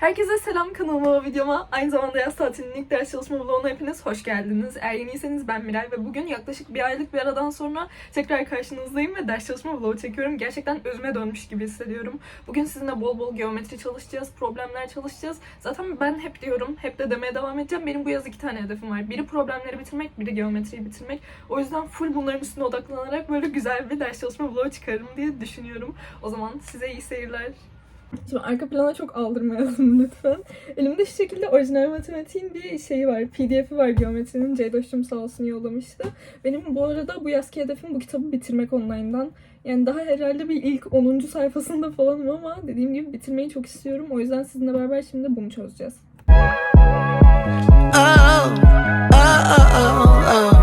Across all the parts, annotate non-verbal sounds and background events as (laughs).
Herkese selam kanalıma videoma. Aynı zamanda yaz tatilinin ilk ders çalışma vloguna hepiniz hoş geldiniz. Eğer yeniyseniz ben Miray ve bugün yaklaşık bir aylık bir aradan sonra tekrar karşınızdayım ve ders çalışma vlogu çekiyorum. Gerçekten özüme dönmüş gibi hissediyorum. Bugün sizinle bol bol geometri çalışacağız, problemler çalışacağız. Zaten ben hep diyorum, hep de demeye devam edeceğim. Benim bu yaz iki tane hedefim var. Biri problemleri bitirmek, biri geometriyi bitirmek. O yüzden full bunların üstüne odaklanarak böyle güzel bir ders çalışma vlogu çıkarırım diye düşünüyorum. O zaman size iyi seyirler. Şimdi arka plana çok aldırmayalım lütfen. Elimde şu şekilde orijinal matematiğin bir şeyi var. PDF'i var geometrinin. Ceydoş'cum sağ olsun yollamıştı. Benim bu arada bu yazki hedefim bu kitabı bitirmek online'dan. Yani daha herhalde bir ilk 10. sayfasında falanım ama dediğim gibi bitirmeyi çok istiyorum. O yüzden sizinle beraber şimdi bunu çözeceğiz. Oh, oh, oh, oh, oh.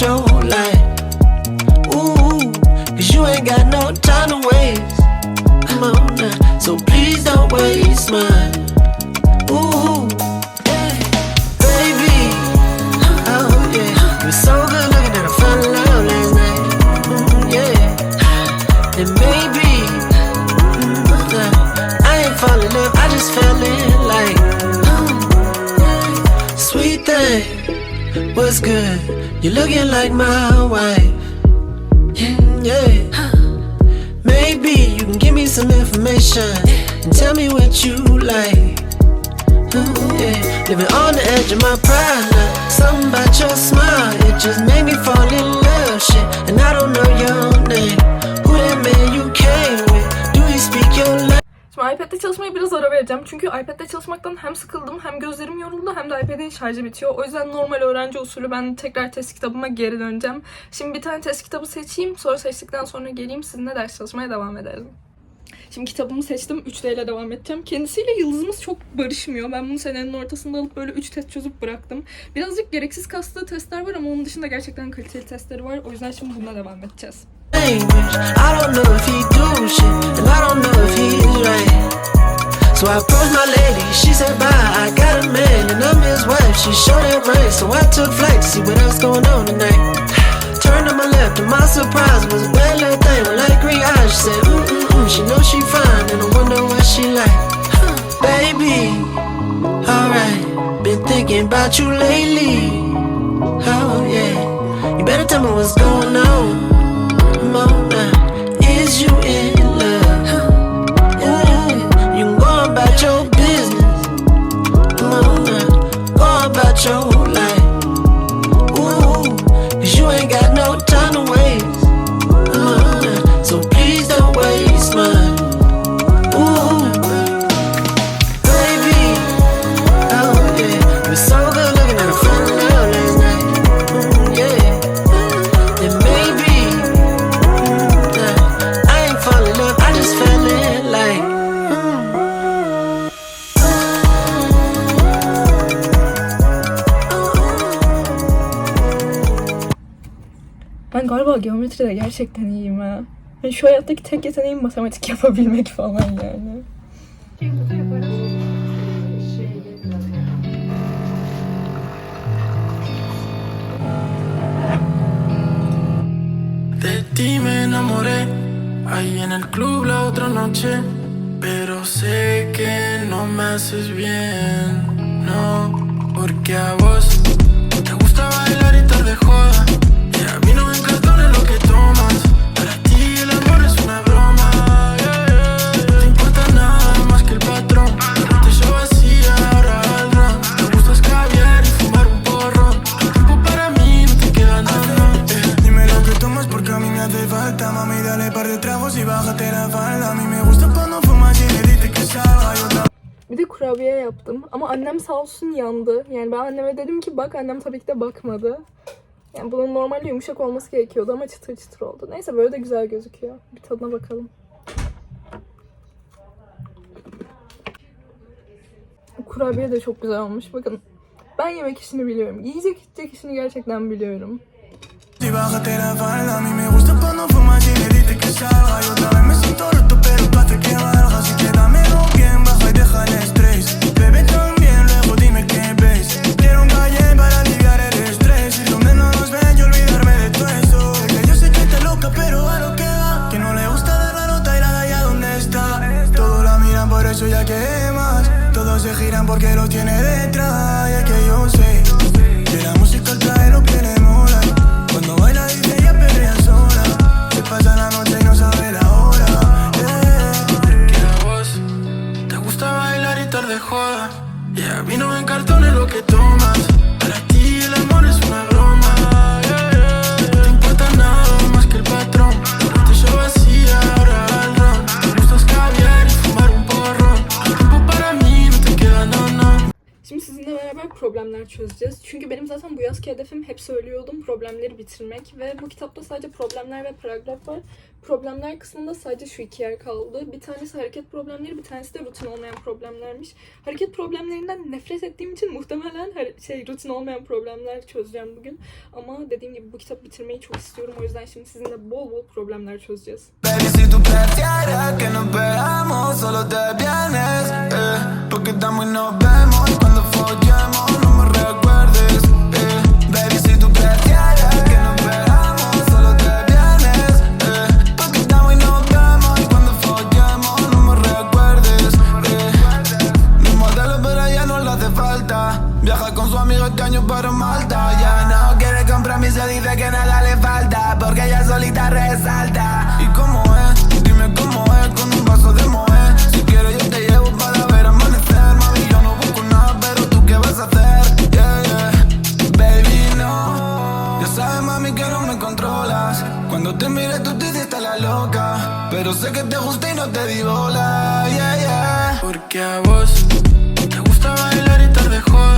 Your good? You're looking like my wife. iPad'de çalışmaya biraz ara vereceğim. Çünkü iPad'de çalışmaktan hem sıkıldım hem gözlerim yoruldu hem de iPad'in şarjı bitiyor. O yüzden normal öğrenci usulü ben tekrar test kitabıma geri döneceğim. Şimdi bir tane test kitabı seçeyim. Sonra seçtikten sonra geleyim sizinle ders çalışmaya devam edelim. Şimdi kitabımı seçtim. 3D ile devam edeceğim. Kendisiyle yıldızımız çok barışmıyor. Ben bunu senenin ortasında alıp böyle 3 test çözüp bıraktım. Birazcık gereksiz kastığı testler var ama onun dışında gerçekten kaliteli testleri var. O yüzden şimdi bununla devam edeceğiz. I don't know if he do shit, and I don't know if he's right. So I approached my lady, she said bye. I got a man and I'm his wife. She showed that ring, so I took flight to see what else going on tonight. Turned to my left, and my surprise was a bad little thing with light green eyes. She said, mm mm mm, she knows she fine, and I wonder what she like. Huh, Baby, alright, been thinking about you lately. Oh yeah, you better tell me what's going on my Ben galiba geometride gerçekten iyiyim ha. Yani şu hayattaki tek yeteneğim matematik yapabilmek falan yani. De ti me enamoré ahí en el club la otra noche, pero sé que no me haces bien, no, porque a vos te gusta bailar y estar de joda, tragos y bájate la falda A mí me gusta cuando fumas y le dices que salga Yo Bir de kurabiye yaptım ama annem sağ olsun yandı. Yani ben anneme dedim ki bak annem tabii ki de bakmadı. Yani bunun normalde yumuşak olması gerekiyordu ama çıtır çıtır oldu. Neyse böyle de güzel gözüküyor. Bir tadına bakalım. Kurabiye de çok güzel olmuş. Bakın ben yemek işini biliyorum. Yiyecek içecek işini gerçekten biliyorum. Que salga Y otra vez me siento roto pero tú haces que valga. Así que dámelo bien, baja y deja el estrés problemler çözeceğiz. Çünkü benim zaten bu yazki hedefim hep söylüyordum problemleri bitirmek ve bu kitapta sadece problemler ve paragraf var. Problemler kısmında sadece şu iki yer kaldı. Bir tanesi hareket problemleri, bir tanesi de rutin olmayan problemlermiş. Hareket problemlerinden nefret ettiğim için muhtemelen her şey rutin olmayan problemler çözeceğim bugün. Ama dediğim gibi bu kitap bitirmeyi çok istiyorum. O yüzden şimdi sizinle bol bol problemler çözeceğiz. Eh, porque estamos y nos vemos cuando solita resalta. ¿Y cómo es? Dime cómo es con un vaso de moe. Si quieres yo te llevo para ver amanecer, mami yo no busco nada, pero tú qué vas a hacer? Yeah, yeah. Baby no, ya sabes mami que no me controlas. Cuando te mire tú te hiciste la loca, pero sé que te gusta y no te digo hola, yeah yeah. Porque a vos te gusta bailar y estar de joda.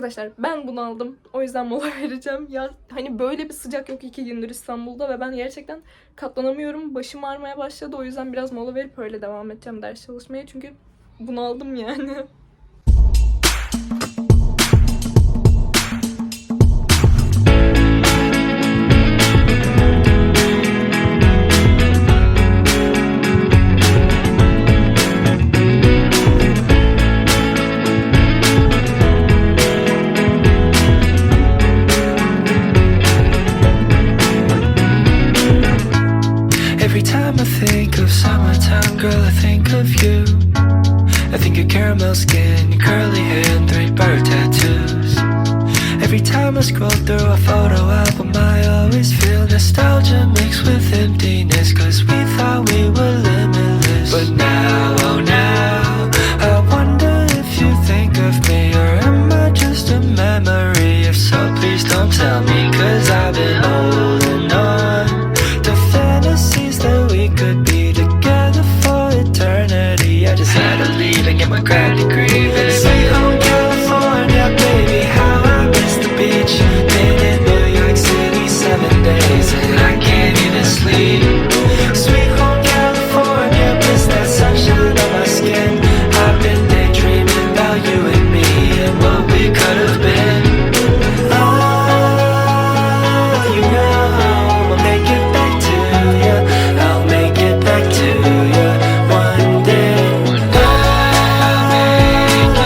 Arkadaşlar ben bunu aldım. O yüzden mola (laughs) vereceğim. Ya hani böyle bir sıcak yok iki gündür İstanbul'da ve ben gerçekten katlanamıyorum. Başım ağrımaya başladı. O yüzden biraz mola verip öyle devam edeceğim ders çalışmaya. Çünkü bunu aldım yani. (laughs) always feel nostalgia mixed with emptiness.